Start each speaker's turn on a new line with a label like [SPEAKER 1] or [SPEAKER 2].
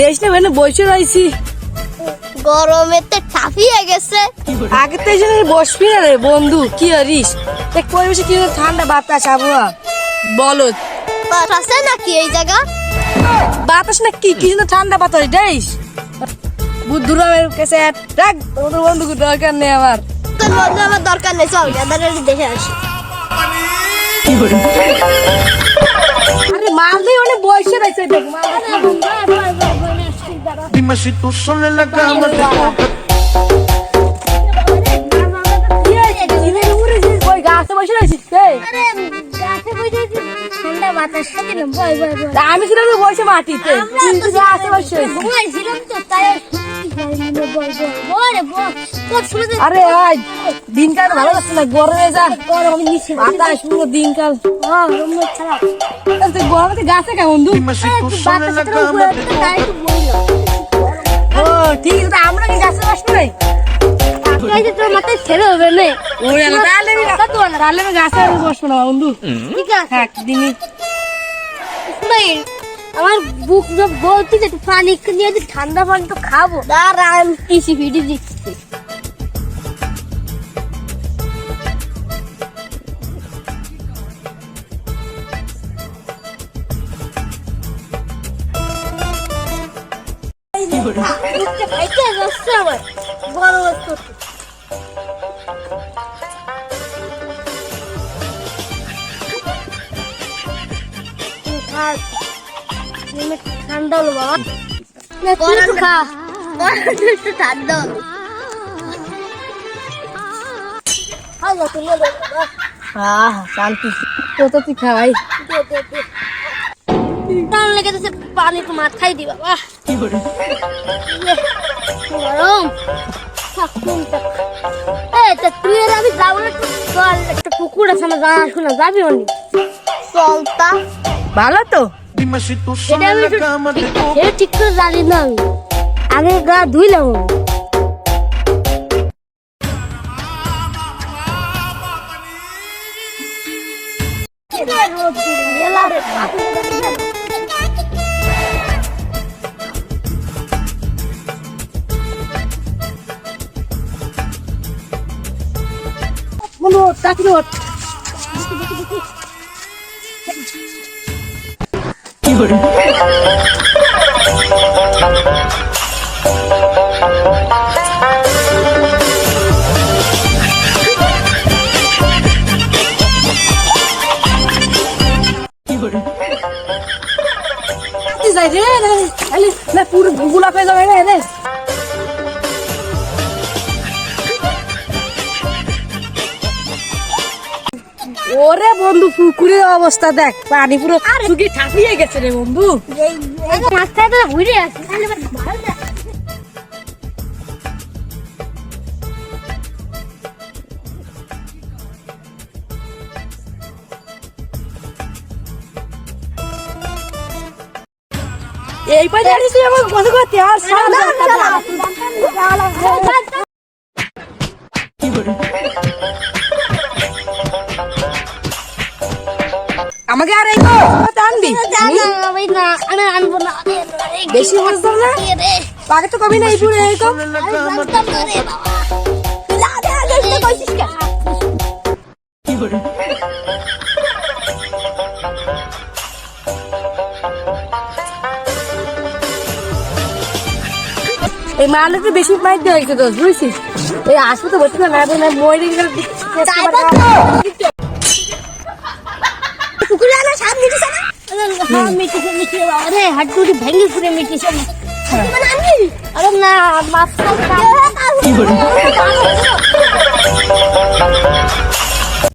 [SPEAKER 1] দেশ না মানে বসে রয়েছি।
[SPEAKER 2] গরমে তো ঠাফিয়ে গেছে।
[SPEAKER 1] আগে তো জন্য বসবি না রে বন্ধু কি করিস? দেখ পরিবেশে কি ঠান্ডা বাতাস আবহাওয়া। বলো।
[SPEAKER 2] আছে নাকি এই জায়গা?
[SPEAKER 1] বাতাস না কি? কি ঠান্ডা বাতাস? দেশ। বুদ্ধুরামের কাছে রাখ তোদের বন্ধু দরকার নেই আমার।
[SPEAKER 2] তোর বন্ধু আমার দরকার নেই চল দেখে আসি।
[SPEAKER 1] আরে মালদি রয়েছে দেখ
[SPEAKER 3] Dime si tú solo en la cama te
[SPEAKER 1] বসে
[SPEAKER 2] বসে
[SPEAKER 1] আমি ছিলাম বসে মাটিতে? গাছে বসে
[SPEAKER 2] ঘুমাইছিলাম তো তাই আর
[SPEAKER 1] আজ দিনকাল। ভালো লাগছে না গরমে যা গরম বাতাস পুরো দিনকাল গরমে গাছে কেমন বন্ধু ও ঠিক আছে আমরা কি গাছে বসবো নাই
[SPEAKER 2] তোর মাথায় ছেড়ে হবে না
[SPEAKER 1] তাহলে আমি গাছে বসবো না বন্ধু
[SPEAKER 2] ঠিক আছে
[SPEAKER 1] থাক দিনি
[SPEAKER 2] ইসমাইল আমার বুক সব বলছি যে পানি নিয়ে ঠান্ডা পানি তো খাব। দাঁড়া, আমি টিসি ভিডি দিচ্ছি। বুকটা ফাইটে যাচ্ছে আমার গরম একটু থাক তুমি একটু ঠান্ডা হলো বাবা না তুই একটু একটু ঠান্ডা হলো খাব তুমি
[SPEAKER 1] আহ শান্তি তো
[SPEAKER 2] মাথায় দি বাবা ইয়ে, গরম। তুই আর আমি যাব না। একটু চল একটা পুকুর আছে আমার জানা শোনা যাবি অনেক? চলতা
[SPEAKER 1] ভালো তো?
[SPEAKER 2] এটা ঠিক করে জানি না আমি আগে গা ধুইলাম আমি।
[SPEAKER 1] বন্ধু তাকি ওঠ তুই যাই রে পুরো গোলাপ যাবে রে ওরে বন্ধু পুকুরের অবস্থা দেখ পানি পুরো শুকিয়ে ঠাপিয়ে গেছে রে বন্ধু।
[SPEAKER 2] এই- এই ঘুরে আছে
[SPEAKER 1] পাশে আমার কথা করতে আর সারা আর এই আনবি বেশি বুঝতাম না? আগে তো কবি না এই পুরো মালে তো বেশি মাইর দেওয়া হয়েছে তো বুঝছিস? এই আসবে তো বলছি না মরে গেলে
[SPEAKER 2] চাইব তো। পুকুরে আনা সাপ মিটিছে না? হ্যাঁ, মিটিছে, মিটিছে বাবা রে, হাড্ডুটি ভেঙে। মানে আনবি? আরে না, মাছ।